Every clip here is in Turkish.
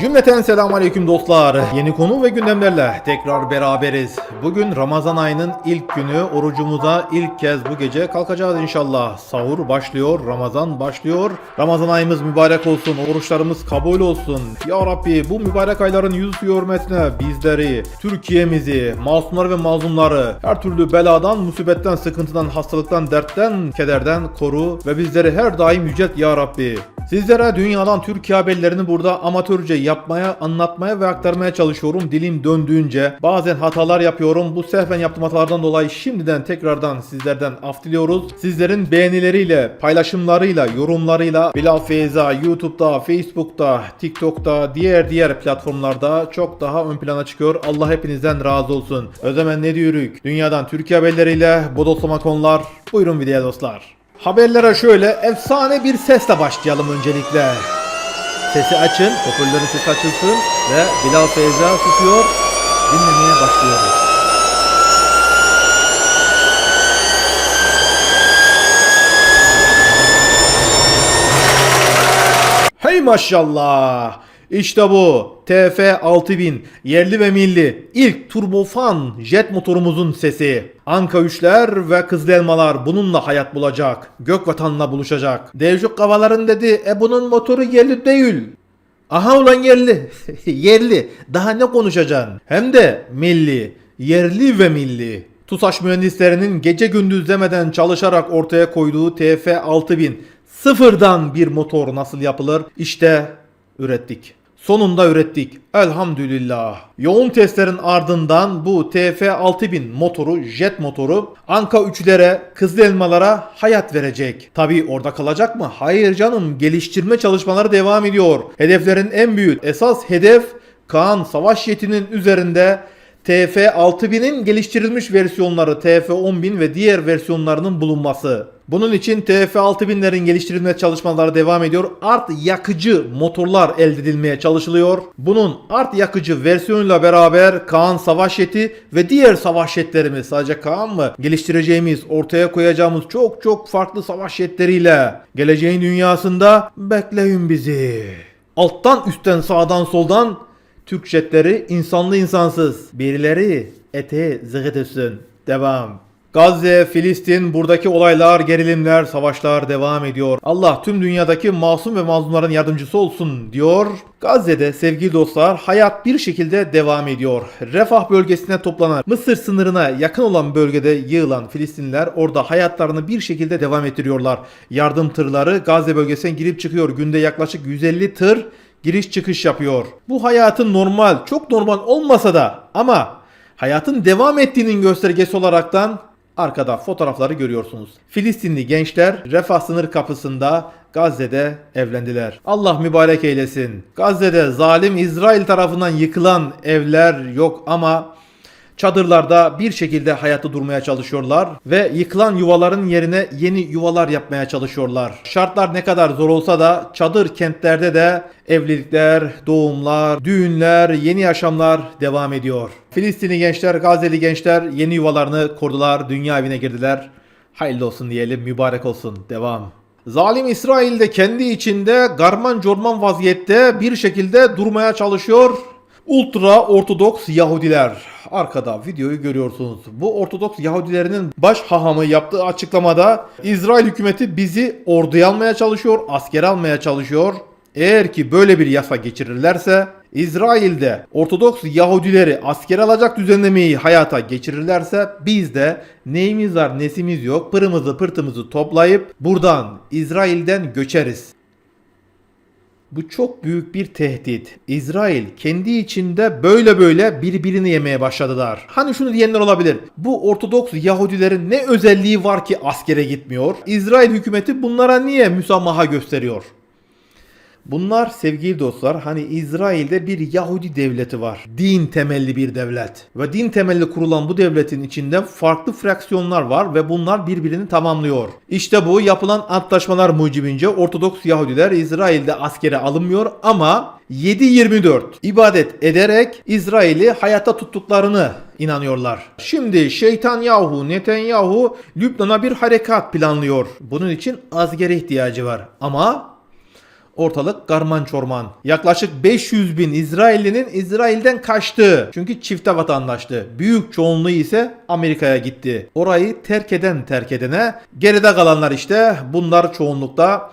Cümleten selamun aleyküm dostlar. Yeni konu ve gündemlerle tekrar beraberiz. Bugün Ramazan ayının ilk günü orucumuza ilk kez bu gece kalkacağız inşallah. Sahur başlıyor, Ramazan başlıyor. Ramazan ayımız mübarek olsun, oruçlarımız kabul olsun. Ya Rabbi bu mübarek ayların yüz hürmetine bizleri, Türkiye'mizi, masumları ve mazlumları her türlü beladan, musibetten, sıkıntıdan, hastalıktan, dertten, kederden koru ve bizleri her daim yücelt Ya Rabbi. Sizlere dünyadan Türkiye haberlerini burada amatörce yapmaya, anlatmaya ve aktarmaya çalışıyorum dilim döndüğünce. Bazen hatalar yapıyorum. Bu sehven yaptığım hatalardan dolayı şimdiden tekrardan sizlerden af diliyoruz. Sizlerin beğenileriyle, paylaşımlarıyla, yorumlarıyla Bilal Feyza YouTube'da, Facebook'ta, TikTok'ta, diğer diğer platformlarda çok daha ön plana çıkıyor. Allah hepinizden razı olsun. O zaman ne diyoruz? Dünyadan Türkiye haberleriyle bodoslama konular. Buyurun videoya dostlar. Haberlere şöyle efsane bir sesle başlayalım öncelikle. Sesi açın, hoparlörün sesi açılsın ve Bilal Feyza susuyor. Dinlemeye başlıyoruz. Hey maşallah. İşte bu TF 6000 yerli ve milli ilk turbofan jet motorumuzun sesi. Anka 3'ler ve Kızıl Elmalar bununla hayat bulacak. Gök vatanla buluşacak. Devcuk kavaların dedi e bunun motoru yerli değil. Aha ulan yerli. yerli. Daha ne konuşacaksın? Hem de milli. Yerli ve milli. TUSAŞ mühendislerinin gece gündüz demeden çalışarak ortaya koyduğu TF 6000 sıfırdan bir motor nasıl yapılır? İşte ürettik. Sonunda ürettik. Elhamdülillah. Yoğun testlerin ardından bu TF 6000 motoru, jet motoru Anka 3'lere, Kızıl Elmalara hayat verecek. Tabi orada kalacak mı? Hayır canım. Geliştirme çalışmaları devam ediyor. Hedeflerin en büyük esas hedef Kaan Savaş Yeti'nin üzerinde TF 6000'in geliştirilmiş versiyonları TF 10000 ve diğer versiyonlarının bulunması. Bunun için TF 6000'lerin geliştirilme çalışmaları devam ediyor. Art yakıcı motorlar elde edilmeye çalışılıyor. Bunun art yakıcı versiyonuyla beraber Kaan Savaş Jeti ve diğer savaş jetlerimiz sadece Kaan mı geliştireceğimiz ortaya koyacağımız çok çok farklı savaş jetleriyle geleceğin dünyasında bekleyin bizi. Alttan üstten sağdan soldan Türk jetleri insanlı insansız. Birileri ete zıgıt. Devam. Gazze, Filistin, buradaki olaylar, gerilimler, savaşlar devam ediyor. Allah tüm dünyadaki masum ve mazlumların yardımcısı olsun diyor. Gazze'de sevgili dostlar hayat bir şekilde devam ediyor. Refah bölgesine toplanan Mısır sınırına yakın olan bölgede yığılan Filistinliler orada hayatlarını bir şekilde devam ettiriyorlar. Yardım tırları Gazze bölgesine girip çıkıyor. Günde yaklaşık 150 tır giriş çıkış yapıyor. Bu hayatın normal, çok normal olmasa da ama hayatın devam ettiğinin göstergesi olaraktan arkada fotoğrafları görüyorsunuz. Filistinli gençler refah sınır kapısında Gazze'de evlendiler. Allah mübarek eylesin. Gazze'de zalim İsrail tarafından yıkılan evler yok ama Çadırlarda bir şekilde hayatta durmaya çalışıyorlar ve yıkılan yuvaların yerine yeni yuvalar yapmaya çalışıyorlar. Şartlar ne kadar zor olsa da çadır kentlerde de evlilikler, doğumlar, düğünler, yeni yaşamlar devam ediyor. Filistinli gençler, Gazze'li gençler yeni yuvalarını kurdular, dünya evine girdiler. Hayırlı olsun diyelim, mübarek olsun. Devam. Zalim İsrail de kendi içinde garman corman vaziyette bir şekilde durmaya çalışıyor. Ultra Ortodoks Yahudiler. Arkada videoyu görüyorsunuz. Bu Ortodoks Yahudilerinin baş hahamı yaptığı açıklamada İsrail hükümeti bizi orduya almaya çalışıyor, asker almaya çalışıyor. Eğer ki böyle bir yasa geçirirlerse İsrail'de Ortodoks Yahudileri asker alacak düzenlemeyi hayata geçirirlerse biz de neyimiz var nesimiz yok pırımızı pırtımızı toplayıp buradan İsrail'den göçeriz. Bu çok büyük bir tehdit. İsrail kendi içinde böyle böyle birbirini yemeye başladılar. Hani şunu diyenler olabilir. Bu Ortodoks Yahudilerin ne özelliği var ki askere gitmiyor? İsrail hükümeti bunlara niye müsamaha gösteriyor? Bunlar sevgili dostlar hani İsrail'de bir Yahudi devleti var. Din temelli bir devlet. Ve din temelli kurulan bu devletin içinde farklı fraksiyonlar var ve bunlar birbirini tamamlıyor. İşte bu yapılan antlaşmalar mucibince Ortodoks Yahudiler İsrail'de askere alınmıyor ama 7-24 ibadet ederek İsrail'i hayatta tuttuklarını inanıyorlar. Şimdi şeytan Yahu, Netanyahu Lübnan'a bir harekat planlıyor. Bunun için askere ihtiyacı var. Ama Ortalık karman çorman. Yaklaşık 500 bin İsraillinin İsrail'den kaçtığı. Çünkü çifte vatandaştı. Büyük çoğunluğu ise Amerika'ya gitti. Orayı terk eden terk edene. Geride kalanlar işte bunlar çoğunlukta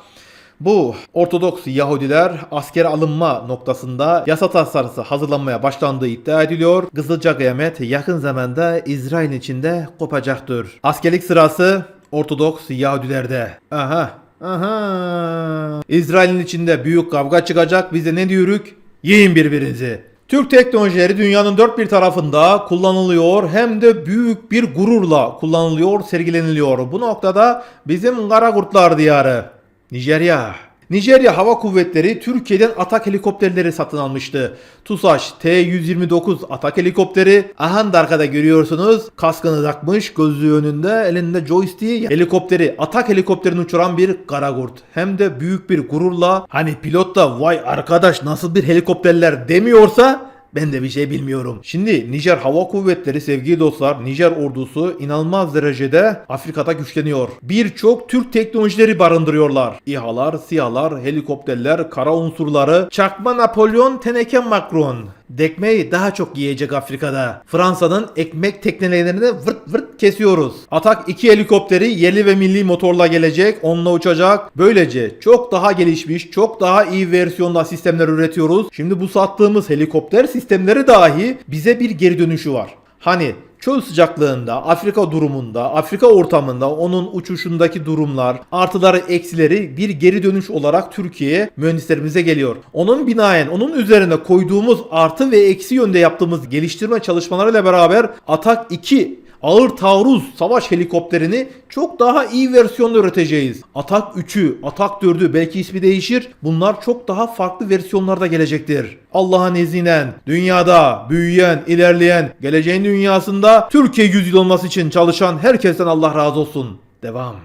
bu Ortodoks Yahudiler askere alınma noktasında yasa tasarısı hazırlanmaya başlandığı iddia ediliyor. Kızılca kıyamet yakın zamanda İsrail içinde kopacaktır. Askerlik sırası Ortodoks Yahudilerde. Aha. Aha. İsrail'in içinde büyük kavga çıkacak. Bize ne diyoruz? Yiyin birbirinizi. Türk teknolojileri dünyanın dört bir tarafında kullanılıyor hem de büyük bir gururla kullanılıyor, sergileniliyor. Bu noktada bizim Karakurtlar diyarı Nijerya. Nijerya Hava Kuvvetleri Türkiye'den atak helikopterleri satın almıştı. TUSAŞ T-129 atak helikopteri. Aha da arkada görüyorsunuz. Kaskını takmış, gözlüğü önünde, elinde joystick. Helikopteri, atak helikopterini uçuran bir Karagurt. Hem de büyük bir gururla hani pilot da vay arkadaş nasıl bir helikopterler demiyorsa ben de bir şey bilmiyorum. Şimdi Nijer Hava Kuvvetleri sevgili dostlar, Nijer ordusu inanılmaz derecede Afrika'da güçleniyor. Birçok Türk teknolojileri barındırıyorlar. İHA'lar, SİHA'lar, helikopterler, kara unsurları, çakma Napolyon, teneke Macron. Dekmeyi daha çok yiyecek Afrika'da. Fransa'nın ekmek teknelerini vırt vırt kesiyoruz. Atak 2 helikopteri yerli ve milli motorla gelecek, onunla uçacak. Böylece çok daha gelişmiş, çok daha iyi versiyonda sistemler üretiyoruz. Şimdi bu sattığımız helikopter sistemleri dahi bize bir geri dönüşü var. Hani çöl sıcaklığında, Afrika durumunda, Afrika ortamında onun uçuşundaki durumlar, artıları, eksileri bir geri dönüş olarak Türkiye'ye mühendislerimize geliyor. Onun binaen, onun üzerine koyduğumuz artı ve eksi yönde yaptığımız geliştirme çalışmalarıyla beraber Atak 2 ağır taarruz savaş helikopterini çok daha iyi versiyonda üreteceğiz. Atak 3'ü, Atak 4'ü belki ismi değişir. Bunlar çok daha farklı versiyonlarda gelecektir. Allah'ın izniyle dünyada büyüyen, ilerleyen, geleceğin dünyasında Türkiye 100 yıl olması için çalışan herkesten Allah razı olsun. Devam.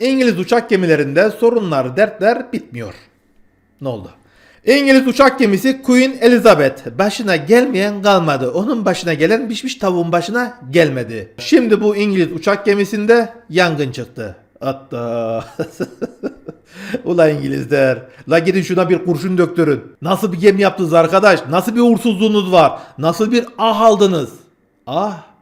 İngiliz uçak gemilerinde sorunlar, dertler bitmiyor. Ne oldu? İngiliz uçak gemisi Queen Elizabeth başına gelmeyen kalmadı. Onun başına gelen pişmiş tavuğun başına gelmedi. Şimdi bu İngiliz uçak gemisinde yangın çıktı. Hatta Ula İngilizler. La gidin şuna bir kurşun döktürün. Nasıl bir gemi yaptınız arkadaş? Nasıl bir uğursuzluğunuz var? Nasıl bir ah aldınız? Ah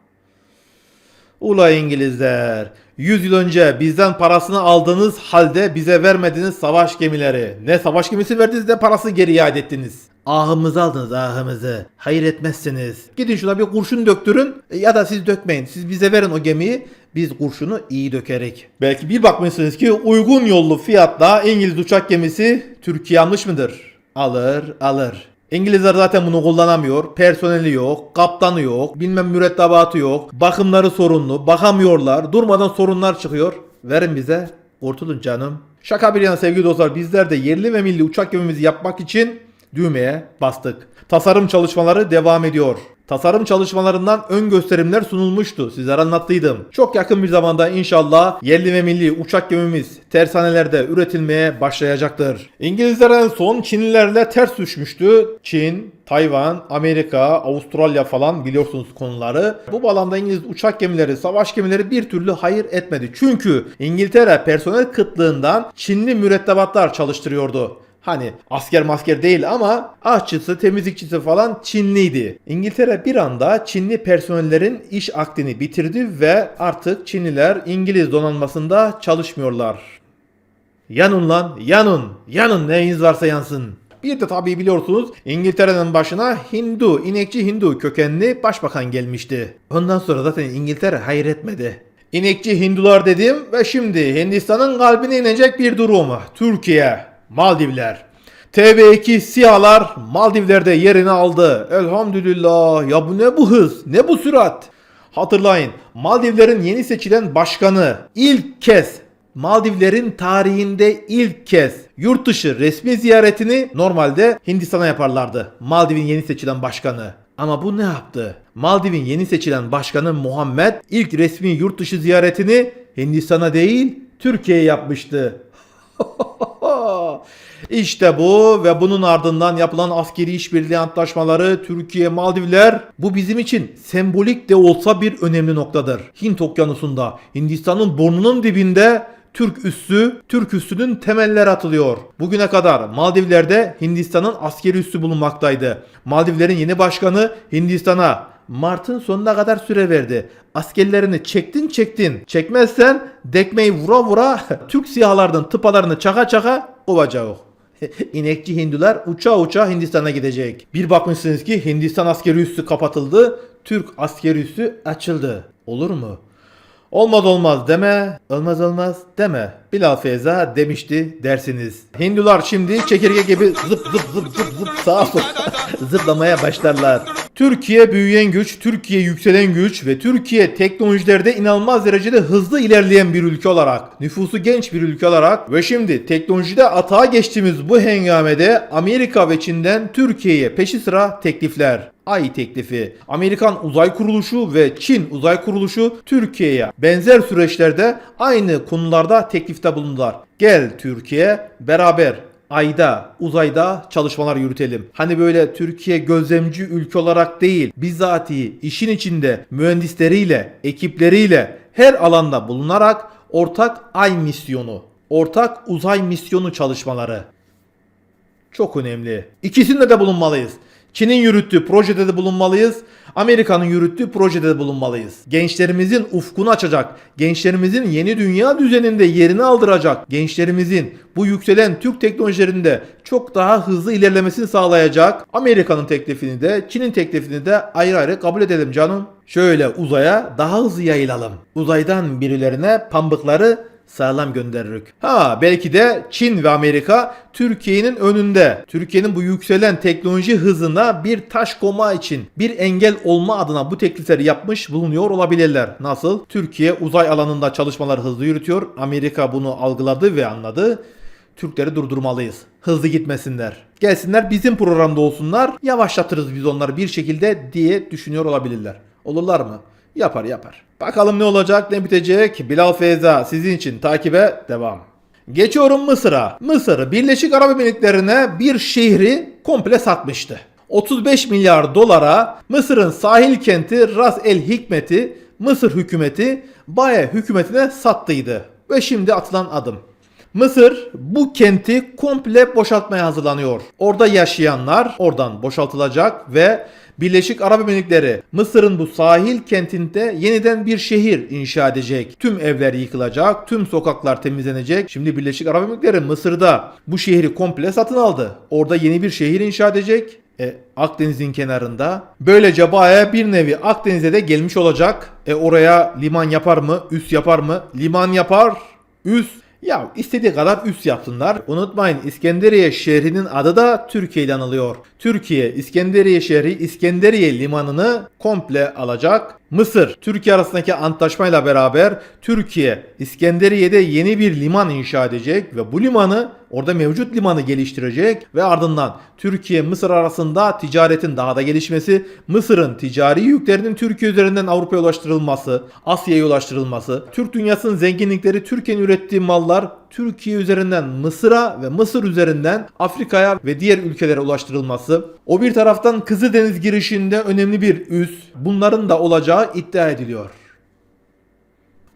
Ula İngilizler, 100 yıl önce bizden parasını aldığınız halde bize vermediniz savaş gemileri. Ne savaş gemisi verdiniz ne parası geri iade ettiniz. Ahımızı aldınız ahımızı. Hayır etmezsiniz. Gidin şuna bir kurşun döktürün e, ya da siz dökmeyin. Siz bize verin o gemiyi. Biz kurşunu iyi dökerek. Belki bir bakmışsınız ki uygun yollu fiyatla İngiliz uçak gemisi Türkiye almış mıdır? Alır alır. İngilizler zaten bunu kullanamıyor. Personeli yok, kaptanı yok, bilmem mürettebatı yok. Bakımları sorunlu, bakamıyorlar. Durmadan sorunlar çıkıyor. Verin bize, kurtulun canım. Şaka bir yana sevgili dostlar bizler de yerli ve milli uçak gemimizi yapmak için düğmeye bastık. Tasarım çalışmaları devam ediyor. Tasarım çalışmalarından ön gösterimler sunulmuştu. Sizlere anlattıydım. Çok yakın bir zamanda inşallah yerli ve milli uçak gemimiz tersanelerde üretilmeye başlayacaktır. İngilizler en son Çinlilerle ters düşmüştü. Çin, Tayvan, Amerika, Avustralya falan biliyorsunuz konuları. Bu bağlamda İngiliz uçak gemileri, savaş gemileri bir türlü hayır etmedi. Çünkü İngiltere personel kıtlığından Çinli mürettebatlar çalıştırıyordu. Hani asker masker değil ama aşçısı, temizlikçisi falan Çinliydi. İngiltere bir anda Çinli personellerin iş akdini bitirdi ve artık Çinliler İngiliz donanmasında çalışmıyorlar. Yanın lan, yanın, yanın neyiniz varsa yansın. Bir de tabii biliyorsunuz İngiltere'nin başına Hindu, inekçi Hindu kökenli başbakan gelmişti. Ondan sonra zaten İngiltere hayır etmedi. İnekçi Hindular dedim ve şimdi Hindistan'ın kalbine inecek bir durum. Türkiye, Maldivler. TB2 SİHA'lar Maldivler'de yerini aldı. Elhamdülillah. Ya bu ne bu hız? Ne bu sürat? Hatırlayın Maldivlerin yeni seçilen başkanı ilk kez Maldivlerin tarihinde ilk kez yurt dışı resmi ziyaretini normalde Hindistan'a yaparlardı. Maldiv'in yeni seçilen başkanı. Ama bu ne yaptı? Maldiv'in yeni seçilen başkanı Muhammed ilk resmi yurt dışı ziyaretini Hindistan'a değil Türkiye'ye yapmıştı. İşte bu ve bunun ardından yapılan askeri işbirliği antlaşmaları Türkiye Maldivler bu bizim için sembolik de olsa bir önemli noktadır. Hint okyanusunda Hindistan'ın burnunun dibinde Türk üssü, Türk üssünün temelleri atılıyor. Bugüne kadar Maldivler'de Hindistan'ın askeri üssü bulunmaktaydı. Maldivlerin yeni başkanı Hindistan'a Mart'ın sonuna kadar süre verdi. Askerlerini çektin çektin. Çekmezsen dekmeyi vura vura Türk siyahlarının tıpalarını çaka çaka kovacak. İnekçi Hindular uça uça Hindistan'a gidecek. Bir bakmışsınız ki Hindistan askeri üssü kapatıldı. Türk askeri üssü açıldı. Olur mu? Olmaz olmaz deme, olmaz olmaz deme. Bilal Feyza demişti dersiniz. Hindular şimdi çekirge gibi zıp zıp zıp zıp zıp sağa zıplamaya başlarlar. Türkiye büyüyen güç, Türkiye yükselen güç ve Türkiye teknolojilerde inanılmaz derecede hızlı ilerleyen bir ülke olarak, nüfusu genç bir ülke olarak ve şimdi teknolojide atağa geçtiğimiz bu hengamede Amerika ve Çin'den Türkiye'ye peşi sıra teklifler. Ay teklifi. Amerikan Uzay Kuruluşu ve Çin Uzay Kuruluşu Türkiye'ye benzer süreçlerde aynı konularda teklifte bulundular. Gel Türkiye beraber ayda, uzayda çalışmalar yürütelim. Hani böyle Türkiye gözlemci ülke olarak değil, bizatihi işin içinde mühendisleriyle, ekipleriyle her alanda bulunarak ortak ay misyonu, ortak uzay misyonu çalışmaları çok önemli. İkisinde de bulunmalıyız. Çin'in yürüttüğü projede de bulunmalıyız. Amerika'nın yürüttüğü projede de bulunmalıyız. Gençlerimizin ufkunu açacak, gençlerimizin yeni dünya düzeninde yerini aldıracak, gençlerimizin bu yükselen Türk teknolojilerinde çok daha hızlı ilerlemesini sağlayacak Amerika'nın teklifini de Çin'in teklifini de ayrı ayrı kabul edelim canım. Şöyle uzaya daha hızlı yayılalım. Uzaydan birilerine pambıkları sağlam gönderirik. Ha belki de Çin ve Amerika Türkiye'nin önünde. Türkiye'nin bu yükselen teknoloji hızına bir taş koma için bir engel olma adına bu teklifleri yapmış bulunuyor olabilirler. Nasıl? Türkiye uzay alanında çalışmalar hızlı yürütüyor. Amerika bunu algıladı ve anladı. Türkleri durdurmalıyız. Hızlı gitmesinler. Gelsinler bizim programda olsunlar. Yavaşlatırız biz onları bir şekilde diye düşünüyor olabilirler. Olurlar mı? Yapar yapar. Bakalım ne olacak ne bitecek. Bilal Feyza sizin için takibe devam. Geçiyorum Mısır'a. Mısır Birleşik Arap Emirlikleri'ne bir şehri komple satmıştı. 35 milyar dolara Mısır'ın sahil kenti Ras El Hikmet'i Mısır hükümeti Baye hükümetine sattıydı. Ve şimdi atılan adım. Mısır bu kenti komple boşaltmaya hazırlanıyor. Orada yaşayanlar oradan boşaltılacak ve Birleşik Arap Emirlikleri Mısır'ın bu sahil kentinde yeniden bir şehir inşa edecek. Tüm evler yıkılacak, tüm sokaklar temizlenecek. Şimdi Birleşik Arap Emirlikleri Mısır'da bu şehri komple satın aldı. Orada yeni bir şehir inşa edecek. E, Akdeniz'in kenarında. Böylece Baye bir nevi Akdeniz'e de gelmiş olacak. E oraya liman yapar mı? Üs yapar mı? Liman yapar. Üs ya istediği kadar üs yapsınlar. Unutmayın İskenderiye şehrinin adı da Türkiye ile anılıyor. Türkiye İskenderiye şehri İskenderiye limanını komple alacak. Mısır Türkiye arasındaki antlaşmayla beraber Türkiye İskenderiye'de yeni bir liman inşa edecek ve bu limanı orada mevcut limanı geliştirecek ve ardından Türkiye Mısır arasında ticaretin daha da gelişmesi, Mısır'ın ticari yüklerinin Türkiye üzerinden Avrupa'ya ulaştırılması, Asya'ya ulaştırılması, Türk dünyasının zenginlikleri Türkiye'nin ürettiği mallar Türkiye üzerinden Mısır'a ve Mısır üzerinden Afrika'ya ve diğer ülkelere ulaştırılması. O bir taraftan Kızıldeniz girişinde önemli bir üs bunların da olacağı iddia ediliyor.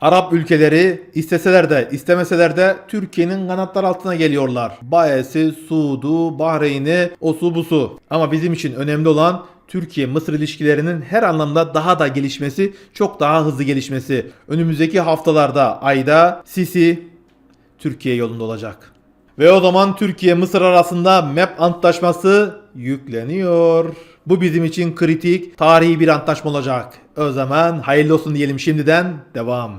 Arap ülkeleri isteseler de istemeseler de Türkiye'nin kanatlar altına geliyorlar. Bayesi, Suud'u, Bahreyn'i, osu busu. Ama bizim için önemli olan Türkiye-Mısır ilişkilerinin her anlamda daha da gelişmesi, çok daha hızlı gelişmesi. Önümüzdeki haftalarda, ayda Sisi Türkiye yolunda olacak. Ve o zaman Türkiye-Mısır arasında MEP antlaşması yükleniyor. Bu bizim için kritik, tarihi bir antlaşma olacak. O zaman hayırlı olsun diyelim şimdiden. Devam.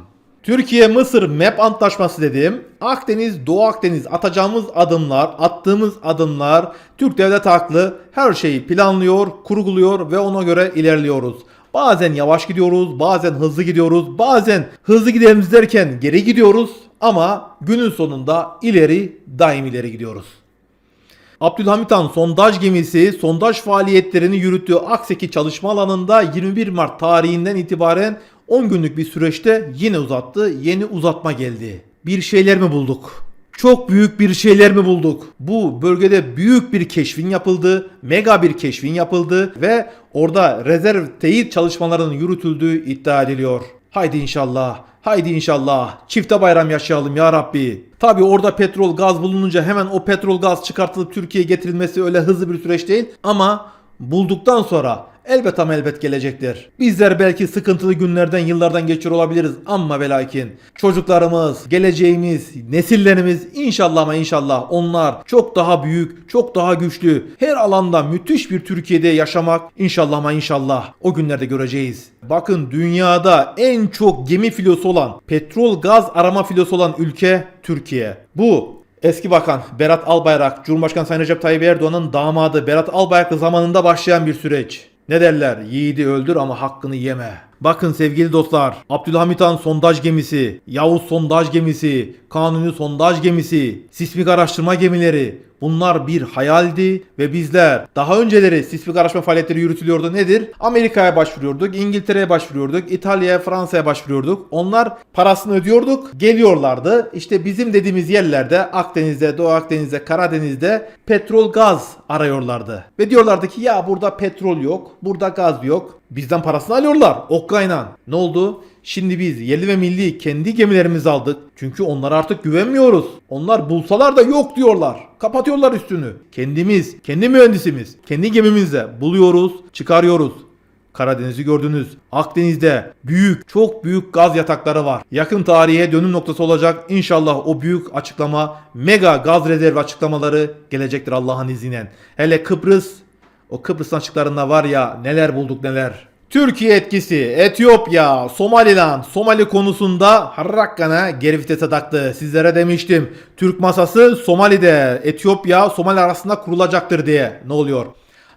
Türkiye-Mısır MEP antlaşması dedim. Akdeniz, Doğu Akdeniz atacağımız adımlar, attığımız adımlar Türk devlet haklı her şeyi planlıyor, kurguluyor ve ona göre ilerliyoruz. Bazen yavaş gidiyoruz, bazen hızlı gidiyoruz, bazen hızlı gidelim derken geri gidiyoruz ama günün sonunda ileri daim ileri gidiyoruz. Abdülhamit Han sondaj gemisi sondaj faaliyetlerini yürüttüğü Akseki çalışma alanında 21 Mart tarihinden itibaren 10 günlük bir süreçte yine uzattı. Yeni uzatma geldi. Bir şeyler mi bulduk? Çok büyük bir şeyler mi bulduk? Bu bölgede büyük bir keşfin yapıldı, mega bir keşfin yapıldı ve orada rezerv teyit çalışmalarının yürütüldüğü iddia ediliyor. Haydi inşallah. Haydi inşallah çifte bayram yaşayalım ya Rabbi. Tabi orada petrol gaz bulununca hemen o petrol gaz çıkartılıp Türkiye'ye getirilmesi öyle hızlı bir süreç değil. Ama bulduktan sonra elbet ama elbet gelecektir. Bizler belki sıkıntılı günlerden yıllardan geçiyor olabiliriz ama ve çocuklarımız, geleceğimiz, nesillerimiz inşallah ama inşallah onlar çok daha büyük, çok daha güçlü, her alanda müthiş bir Türkiye'de yaşamak inşallah ama inşallah o günlerde göreceğiz. Bakın dünyada en çok gemi filosu olan, petrol gaz arama filosu olan ülke Türkiye. Bu Eski Bakan Berat Albayrak, Cumhurbaşkanı Sayın Recep Tayyip Erdoğan'ın damadı Berat Albayrak zamanında başlayan bir süreç. Ne derler? Yiğidi öldür ama hakkını yeme. Bakın sevgili dostlar, Abdülhamit Han sondaj gemisi, Yavuz sondaj gemisi, Kanuni sondaj gemisi, sismik araştırma gemileri bunlar bir hayaldi ve bizler daha önceleri sismik araştırma faaliyetleri yürütülüyordu. Nedir? Amerika'ya başvuruyorduk, İngiltere'ye başvuruyorduk, İtalya'ya, Fransa'ya başvuruyorduk. Onlar parasını ödüyorduk, geliyorlardı. İşte bizim dediğimiz yerlerde Akdeniz'de, Doğu Akdeniz'de, Karadeniz'de petrol gaz arıyorlardı. Ve diyorlardı ki ya burada petrol yok, burada gaz yok. Bizden parasını alıyorlar Okkay'la. Ne oldu? Şimdi biz yerli ve milli kendi gemilerimizi aldık. Çünkü onlara artık güvenmiyoruz. Onlar bulsalar da yok diyorlar. Kapatıyorlar üstünü. Kendimiz, kendi mühendisimiz, kendi gemimizle buluyoruz, çıkarıyoruz. Karadeniz'i gördünüz. Akdeniz'de büyük, çok büyük gaz yatakları var. Yakın tarihe dönüm noktası olacak. İnşallah o büyük açıklama, mega gaz rezervi açıklamaları gelecektir Allah'ın izniyle. Hele Kıbrıs, o Kıbrıs açıklarında var ya neler bulduk neler. Türkiye etkisi, Etiyopya, Somaliland, Somali konusunda Harrakkan'a geri vitese taktı. Sizlere demiştim. Türk masası Somali'de, Etiyopya, Somali arasında kurulacaktır diye. Ne oluyor?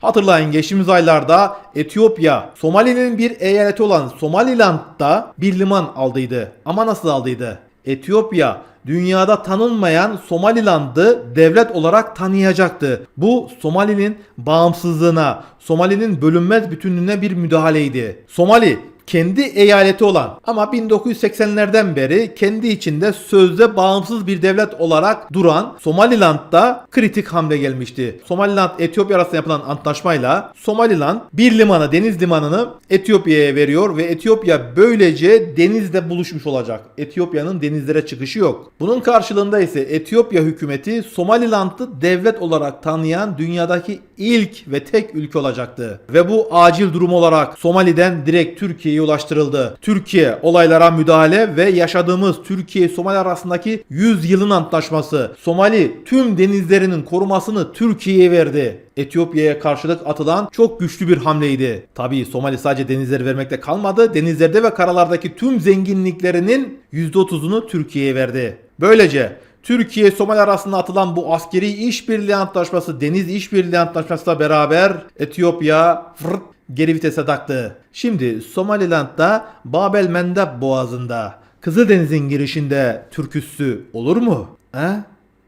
Hatırlayın geçtiğimiz aylarda Etiyopya, Somali'nin bir eyaleti olan Somaliland'da bir liman aldıydı. Ama nasıl aldıydı? Etiyopya dünyada tanınmayan Somaliland'ı devlet olarak tanıyacaktı. Bu Somali'nin bağımsızlığına, Somali'nin bölünmez bütünlüğüne bir müdahaleydi. Somali kendi eyaleti olan ama 1980'lerden beri kendi içinde sözde bağımsız bir devlet olarak duran Somaliland'da kritik hamle gelmişti. Somaliland Etiyopya arasında yapılan antlaşmayla Somaliland bir limanı deniz limanını Etiyopya'ya veriyor ve Etiyopya böylece denizde buluşmuş olacak. Etiyopya'nın denizlere çıkışı yok. Bunun karşılığında ise Etiyopya hükümeti Somaliland'ı devlet olarak tanıyan dünyadaki ilk ve tek ülke olacaktı. Ve bu acil durum olarak Somali'den direkt Türkiye'ye ulaştırıldı. Türkiye olaylara müdahale ve yaşadığımız Türkiye-Somali arasındaki 100 yılın antlaşması. Somali tüm denizlerinin korumasını Türkiye'ye verdi. Etiyopya'ya karşılık atılan çok güçlü bir hamleydi. Tabii Somali sadece denizleri vermekte kalmadı. Denizlerde ve karalardaki tüm zenginliklerinin %30'unu Türkiye'ye verdi. Böylece Türkiye Somali arasında atılan bu askeri işbirliği antlaşması, deniz işbirliği antlaşmasıyla beraber Etiyopya fırt geri vitese taktı. Şimdi Somaliland'da Babel Mendeb boğazında Kızıldeniz'in girişinde Türk üssü olur mu? He?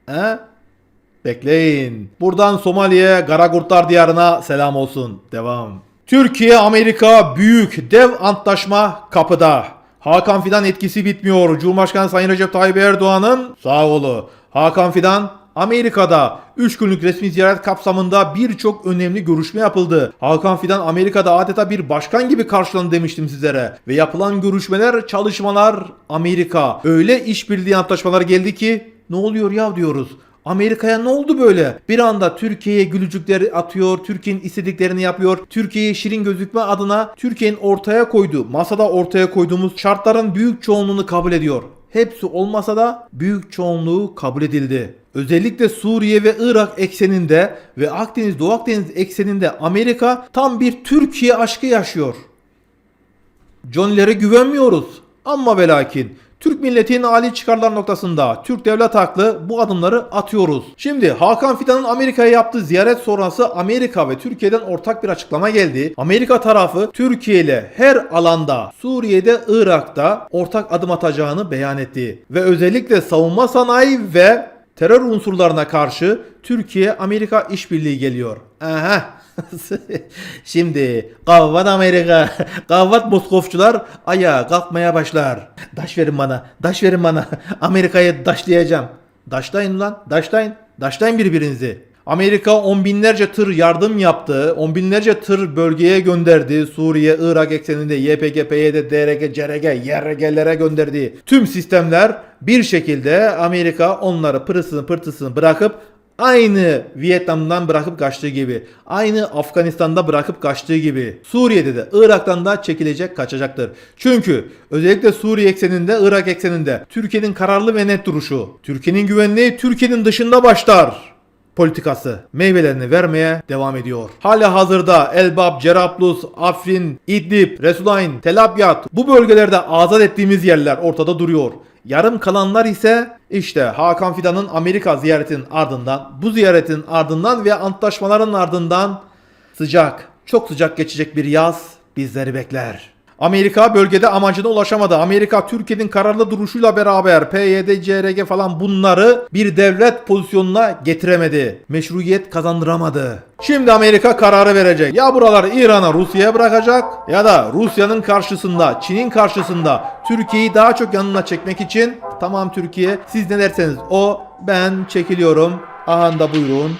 He? Bekleyin. Buradan Somali'ye Karagurtlar diyarına selam olsun. Devam. Türkiye Amerika büyük dev antlaşma kapıda. Hakan Fidan etkisi bitmiyor. Cumhurbaşkanı Sayın Recep Tayyip Erdoğan'ın sağ olu. Hakan Fidan Amerika'da 3 günlük resmi ziyaret kapsamında birçok önemli görüşme yapıldı. Hakan Fidan Amerika'da adeta bir başkan gibi karşılandı demiştim sizlere. Ve yapılan görüşmeler, çalışmalar Amerika. Öyle işbirliği antlaşmalar geldi ki ne oluyor ya diyoruz. Amerika'ya ne oldu böyle? Bir anda Türkiye'ye gülücükleri atıyor, Türkiye'nin istediklerini yapıyor. Türkiye'ye şirin gözükme adına Türkiye'nin ortaya koyduğu, masada ortaya koyduğumuz şartların büyük çoğunluğunu kabul ediyor. Hepsi olmasa da büyük çoğunluğu kabul edildi. Özellikle Suriye ve Irak ekseninde ve Akdeniz Doğu Akdeniz ekseninde Amerika tam bir Türkiye aşkı yaşıyor. Johnny'lere güvenmiyoruz. Ama ve lakin Türk milletinin âli çıkarlar noktasında Türk devlet haklı bu adımları atıyoruz. Şimdi Hakan Fidan'ın Amerika'ya yaptığı ziyaret sonrası Amerika ve Türkiye'den ortak bir açıklama geldi. Amerika tarafı Türkiye ile her alanda Suriye'de, Irak'ta ortak adım atacağını beyan etti. Ve özellikle savunma sanayi ve terör unsurlarına karşı Türkiye-Amerika işbirliği geliyor. Aha. Şimdi kavvat Amerika, kavvat Moskovçular ayağa kalkmaya başlar. Daş verin bana, daş verin bana. Amerika'yı daşlayacağım. Daşlayın lan, daşlayın. Daşlayın birbirinizi. Amerika on binlerce tır yardım yaptı. On binlerce tır bölgeye gönderdi. Suriye, Irak ekseninde YPG, PYD, DRG, CRG, YRG'lere gönderdiği tüm sistemler bir şekilde Amerika onları pırısını pırtısını bırakıp Aynı Vietnam'dan bırakıp kaçtığı gibi, aynı Afganistan'da bırakıp kaçtığı gibi Suriye'de de Irak'tan da çekilecek kaçacaktır. Çünkü özellikle Suriye ekseninde, Irak ekseninde Türkiye'nin kararlı ve net duruşu, Türkiye'nin güvenliği Türkiye'nin dışında başlar politikası meyvelerini vermeye devam ediyor. Hala hazırda Elbap, Cerablus, Afrin, İdlib, Resulayn, Tel Abyad bu bölgelerde azat ettiğimiz yerler ortada duruyor. Yarım kalanlar ise işte Hakan Fidan'ın Amerika ziyaretinin ardından, bu ziyaretin ardından ve antlaşmaların ardından sıcak, çok sıcak geçecek bir yaz bizleri bekler. Amerika bölgede amacına ulaşamadı. Amerika Türkiye'nin kararlı duruşuyla beraber PYD, CRG falan bunları bir devlet pozisyonuna getiremedi. Meşruiyet kazandıramadı. Şimdi Amerika kararı verecek. Ya buraları İran'a, Rusya'ya bırakacak ya da Rusya'nın karşısında, Çin'in karşısında Türkiye'yi daha çok yanına çekmek için tamam Türkiye siz ne derseniz o ben çekiliyorum. Aha da buyurun.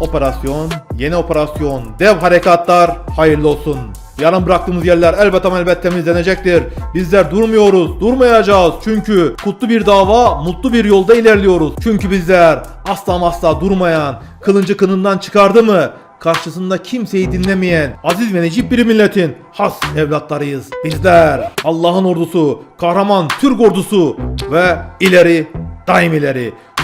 Operasyon, yeni operasyon, dev harekatlar hayırlı olsun. Yarın bıraktığımız yerler elbette ama elbet temizlenecektir. Bizler durmuyoruz, durmayacağız. Çünkü kutlu bir dava, mutlu bir yolda ilerliyoruz. Çünkü bizler asla asla durmayan, kılıncı kınından çıkardı mı? Karşısında kimseyi dinlemeyen, aziz ve necip bir milletin has evlatlarıyız. Bizler Allah'ın ordusu, kahraman Türk ordusu ve ileri daim ileri.